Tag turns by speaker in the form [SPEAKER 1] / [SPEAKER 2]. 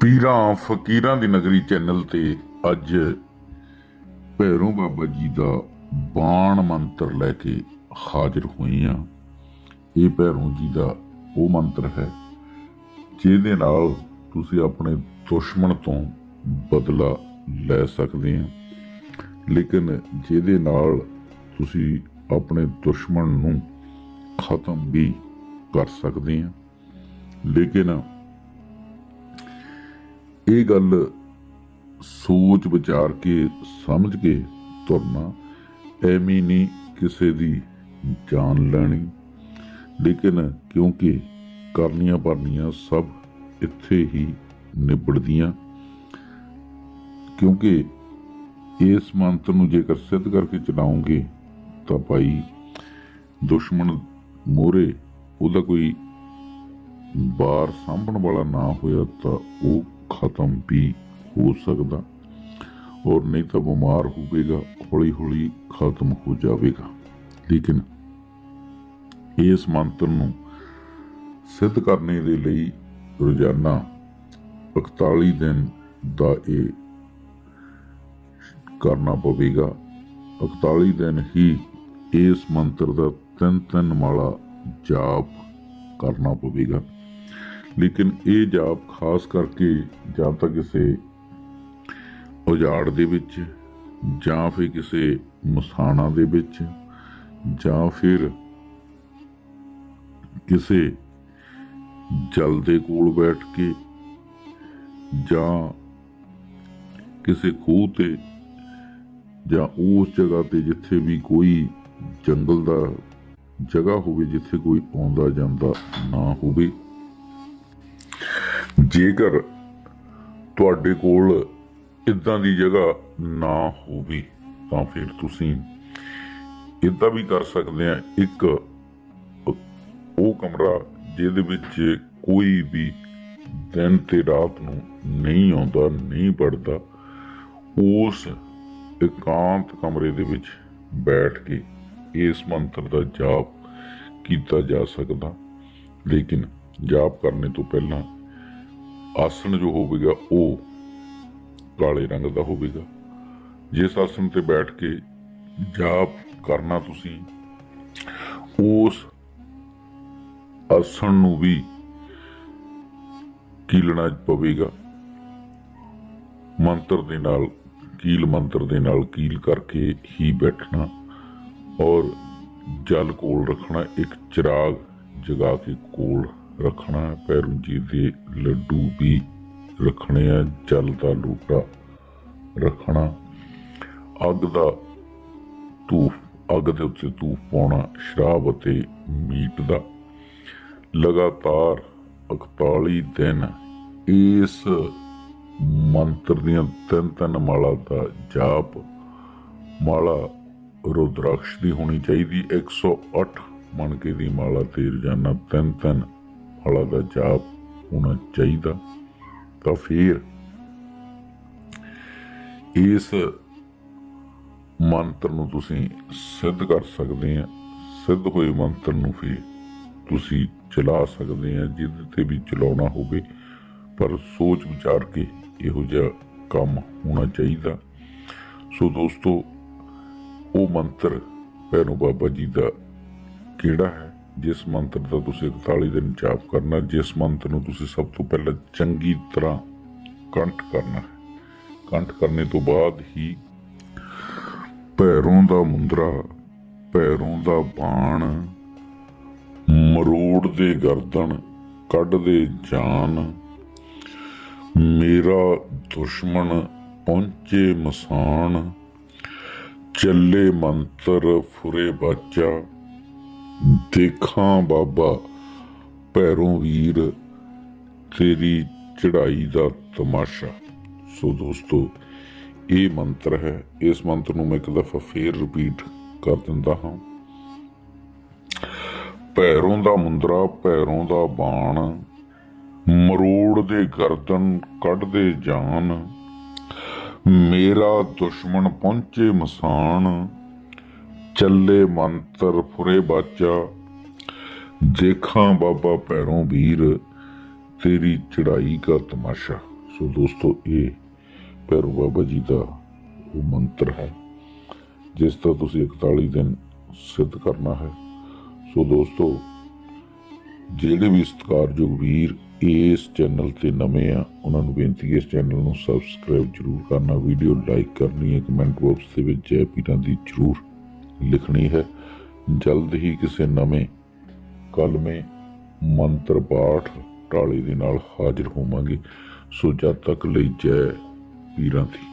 [SPEAKER 1] ਪੀਰਾਂ, ਫਕੀਰਾਂ ਦੀ ਨਗਰੀ ਚੈਨਲ ਤੇ ਅੱਜ ਭੈਰੋਂ ਬਾਬਾ ਜੀ ਦਾ ਬਾਣ ਮੰਤਰ ਲੈ ਕੇ ਹਾਜ਼ਰ ਹੋਏ ਆ। ਇਹ ਭੈਰੋਂ ਜੀ ਦਾ ਉਹ ਮੰਤਰ ਹੈ, ਜਿਹਦੇ ਨਾਲ ਤੁਸੀਂ ਆਪਣੇ ਦੁਸ਼ਮਣ ਤੋਂ ਬਦਲਾ ਲੈ ਸਕਦੇ ਆ। ਲੇਕਿਨ ਜਿਹਦੇ ਨਾਲ ਤੁਸੀਂ ਆਪਣੇ ਦੁਸ਼ਮਣ ਨੂੰ ਖਤਮ ਵੀ ਕਰ ਸਕਦੇ ਆ। ਲੇਕਿਨ ਇਹ ਗੱਲ ਸੋਚ ਵਿਚਾਰ ਕੇ, ਸਮਝ ਕੇ ਤੁਰਨਾ, ਐਵੇਂ ਨਹੀਂ ਕਿਸੇ ਦੀ ਜਾਨ ਲੈਣੀ। ਲੇਕਿਨ ਕਿਉਂਕਿ ਕਰਨੀਆਂ ਭਰਨੀਆਂ ਸਭ ਇੱਥੇ ਹੀ ਨਿਬੜਦੀਆਂ। ਕਿਉਂਕਿ ਇਸ ਮੰਤਰ ਨੂੰ ਜੇਕਰ ਸਿੱਧ ਕਰਕੇ ਚਲਾਉਂਗੇ ਤਾਂ ਭਾਈ ਦੁਸ਼ਮਣ ਮੋਰੇ, ਉਹਦਾ ਕੋਈ ਬਾਰ ਸਾਂਭਣ ਵਾਲਾ ਨਾ ਹੋਇਆ ਤਾਂ ਉਹ ਖਤਮ ਵੀ ਹੋ ਸਕਦਾ ਔਰ ਨਹੀਂ ਤਾਂ ਬਿਮਾਰ ਹੋਵੇਗਾ ਹੌਲੀ ਹੌਲੀ ਖਤਮ ਹੋ ਜਾਵੇਗਾ। ਲੇਕਿਨ ਇਸ ਮੰਤਰ ਨੂੰ ਸਿੱਧ ਕਰਨੇ ਦੇ ਲਈ ਰੋਜ਼ਾਨਾ 41 ਦਿਨ ਦਾ ਇਹ ਕਰਨਾ ਪਵੇਗਾ। 41 ਦਿਨ ਹੀ ਇਸ ਮੰਤਰ ਦਾ ਤਿੰਨ ਤਿੰਨ ਮਾਲਾ ਜਾਪ ਕਰਨਾ ਪਵੇਗਾ। ਲੇਕਿਨ ਇਹ ਜਾਪ ਖਾਸ ਕਰਕੇ ਜਾਂ ਤਾਂ ਕਿਸੇ ਉਜਾੜ ਦੇ ਵਿੱਚ, ਜਾਂ ਫਿਰ ਕਿਸੇ ਮਸਾਣਾ ਦੇ ਵਿੱਚ, ਜਾਂ ਫਿਰ ਕਿਸੇ ਜਲ ਦੇ ਕੋਲ ਬੈਠ ਕੇ, ਜਾਂ ਕਿਸੇ ਖੂਹ ਤੇ, ਜਾਂ ਉਸ ਜਗ੍ਹਾ ਤੇ ਜਿੱਥੇ ਵੀ ਕੋਈ ਜੰਗਲ ਦਾ ਜਗ੍ਹਾ ਹੋਵੇ, ਜਿੱਥੇ ਕੋਈ ਆਉਂਦਾ ਜਾਂਦਾ ਨਾ ਹੋਵੇ। ਜੇਕਰ ਤੁਹਾਡੇ ਕੋਲ ਇਦਾਂ ਦੀ ਜਗ੍ਹਾ ਨਾ ਹੋਵੇ, ਤਾਂ ਫਿਰ ਤੁਸੀਂ ਇਦਾਂ ਵੀ ਕਰ ਸਕਦੇ ਆ। ਇੱਕ ਉਹ ਕਮਰਾ ਜਿਹਦੇ ਵਿੱਚ ਕੋਈ ਵੀ ਦਿਨ ਤੇ ਰਾਤ ਨੂੰ ਨਹੀਂ ਆਉਂਦਾ, ਨਹੀਂ ਪੜਦਾ ਉਸ ਇਕਾਂਤ ਕਮਰੇ ਦੇ ਵਿੱਚ ਬੈਠ ਕੇ ਇਸ ਮੰਤਰ ਦਾ ਜਾਪ ਕੀਤਾ ਜਾ ਸਕਦਾ। ਲੇਕਿਨ ਜਾਪ ਕਰਨੇ ਤੋਂ ਪਹਿਲਾਂ ਆਸਣ ਜੋ ਹੋਵੇਗਾ, ਉਹ ਕਾਲੇ ਰੰਗ ਦਾ ਹੋਵੇਗਾ। ਜਿਸ ਆਸਣ ਤੇ ਬੈਠ ਕੇ ਜਾਪ ਕਰਨਾ ਤੁਸੀਂ, ਉਸ ਆਸਣ ਨੂੰ ਵੀ ਕੀਲਣਾ ਪਵੇਗਾ। ਮੰਤਰ ਦੇ ਨਾਲ, ਕੀਲ ਮੰਤਰ ਦੇ ਨਾਲ ਕੀਲ ਕਰਕੇ ਹੀ ਬੈਠਣਾ ਔਰ ਜਲ ਕੋਲ ਰੱਖਣਾ, ਇੱਕ ਚਿਰਾਗ ਜਗਾ ਕੇ ਕੋਲ ਰੱਖਣਾ ਪੈਰੂ ਜੀ ਦੇ ਲੱਡੂ ਵੀ ਰੱਖਣੇ ਆ, ਜਲ ਦਾ ਲੋਟਾ ਰੱਖਣਾ। ਅੱਗ ਦਾ ਧੂਫ, ਅੱਗ ਦੇ ਉੱਤੇ ਧੂਫ ਪਾਉਣਾ, ਸ਼ਰਾਬ ਅਤੇ ਮੀਟ ਦਾ ਲਗਾਤਾਰ 41 ਦਿਨ ਇਸ ਮੰਤਰ ਦੀਆਂ ਤਿੰਨ ਤਿੰਨ ਮਾਲਾ ਦਾ ਜਾਪ, ਮਾਲਾ ਰੁਦਰਾਕਸ਼ ਦੀ ਹੋਣੀ ਚਾਹੀਦੀ। 108 ਮਣਕੇ ਦੀ ਮਾਲਾ ਤੇ ਰੋਜ਼ਾਨਾ ਤਿੰਨ ਤਿੰਨ ਮਾਲਾ ਦਾ ਜਾਪ ਹੋਣਾ ਚਾਹੀਦਾ, ਤਾਂ ਫਿਰ ਇਸ ਮੰਤਰ ਨੂੰ ਤੁਸੀਂ ਸਿੱਧ ਕਰ ਸਕਦੇ ਆ। ਸਿੱਧ ਹੋਏ ਮੰਤਰ ਨੂੰ ਫਿਰ ਤੁਸੀਂ ਚਲਾ ਸਕਦੇ ਆ, ਜਿਹਦੇ ਤੇ ਵੀ ਚਲਾਉਣਾ ਹੋਵੇ, ਪਰ ਸੋਚ ਵਿਚਾਰ ਕੇ ਇਹੋ ਜਿਹਾ ਕੰਮ ਹੋਣਾ ਚਾਹੀਦਾ। ਸੋ ਦੋਸਤੋ, ਉਹ ਮੰਤਰ ਭੈਰੋ ਬਾਬਾ ਜੀ ਦਾ ਕਿਹੜਾ ਹੈ? ਜਿਸ ਮੰਤਰ ਦਾ ਤੁਸੀਂ 41 ਦਿਨ ਜਾਪ ਕਰਨਾ, ਜਿਸ ਮੰਤਰ ਨੂੰ ਤੁਸੀਂ ਸਭ ਤੋਂ ਪਹਿਲਾਂ ਚੰਗੀ ਤਰ੍ਹਾਂ ਕੰਠ ਕਰਨਾ ਹੈ। ਕੰਠ ਕਰਨੇ ਤੋਂ ਬਾਅਦ ਹੀ ਭੈਰੋਂ ਦਾ ਮੁੰਦਰਾ, ਭੈਰੋਂ ਦਾ ਬਾਣ, ਮਰੋੜ ਦੇ ਗਰਦਨ, ਕੱਢ ਦੇ ਜਾਨ, ਮੇਰਾ ਦੁਸ਼ਮਣ ਪਹੁੰਚੇ ਮਸਾਨ, ਚੱਲੇ ਮੰਤਰ ਫੁਰੇ ਬਾਚਾ ਦੇਖਾਂ ਬਾਬਾ, ਭੈਰੋਂ ਵੀਰ, ਤੇਰੀ ਚੜਾਈ ਦਾ ਤਮਾਸ਼ਾ। ਸੋ ਦੋਸਤੋ, ਇਹ ਮੰਤਰ ਹੈ, ਇਸ ਮੰਤਰ ਨੂੰ ਮੈਂ ਇੱਕ ਦਫਾ ਫੇਰ ਰਿਪੀਟ ਕਰ ਦਿੰਦਾ ਹਾਂ। ਪੈਰੋਂ ਦਾ ਮੁੰਦਰਾ ਪੈਰੋਂ ਦਾ ਬਾਣ, ਮਰੋੜ ਦੇ ਗਰਦਨ ਕੱਢਦੇ ਜਾਨ, ਮੇਰਾ ਦੁਸ਼ਮਣ ਪਹੁੰਚੇ ਮਸਾਨ ਚੱਲੇ ਮੰਤਰ ਫੁਰੇ ਬਾਚਾ। ਦੇਖਾਂ ਬਾਬਾ ਪੈਰੋਂ ਵੀਰ, ਤੇਰੀ ਚੜਾਈ ਦਾ ਤਮਾਸ਼ਾ। ਸੋ ਦੋਸਤੋ, ਇਹ ਭੈਰੋ ਬਾਬਾ ਜੀ ਦਾ ਉਹ ਮੰਤਰ ਹੈ, ਜਿਸ ਦਾ ਤੁਸੀਂ 41 ਦਿਨ ਸਿੱਧ ਕਰਨਾ ਹੈ। ਸੋ ਦੋਸਤੋ, ਜਿਹੜੇ ਵੀ ਸਤਿਕਾਰਯੋਗ ਵੀਰ ਇਸ ਚੈਨਲ ਤੇ ਨਵੇਂ ਆ, ਉਹਨਾਂ ਨੂੰ ਬੇਨਤੀ ਹੈ ਇਸ ਚੈਨਲ ਨੂੰ ਸਬਸਕ੍ਰਾਈਬ ਜਰੂਰ ਕਰਨਾ, ਵੀਡੀਓ ਲਾਈਕ ਕਰਨੀ ਹੈ, ਕਮੈਂਟ ਬਾਕਸ ਦੇ ਵਿੱਚ ਜੈ ਪੀਰਾਂ ਦੀ ਜਰੂਰ ਲਿਖਣੀ ਹੈ। ਜਲਦ ਹੀ ਕਿਸੇ ਨਵੇਂ ਕਲਮੇ ਮੰਤਰ ਪਾਠ ਟਾਲੇ ਦੇ ਨਾਲ ਹਾਜ਼ਰ ਹੋਵਾਂਗੇ। ਸੋ ਜਦ ਤੱਕ ਲਈ ਜੈ ਪੀਰਾਂ ਦੀ।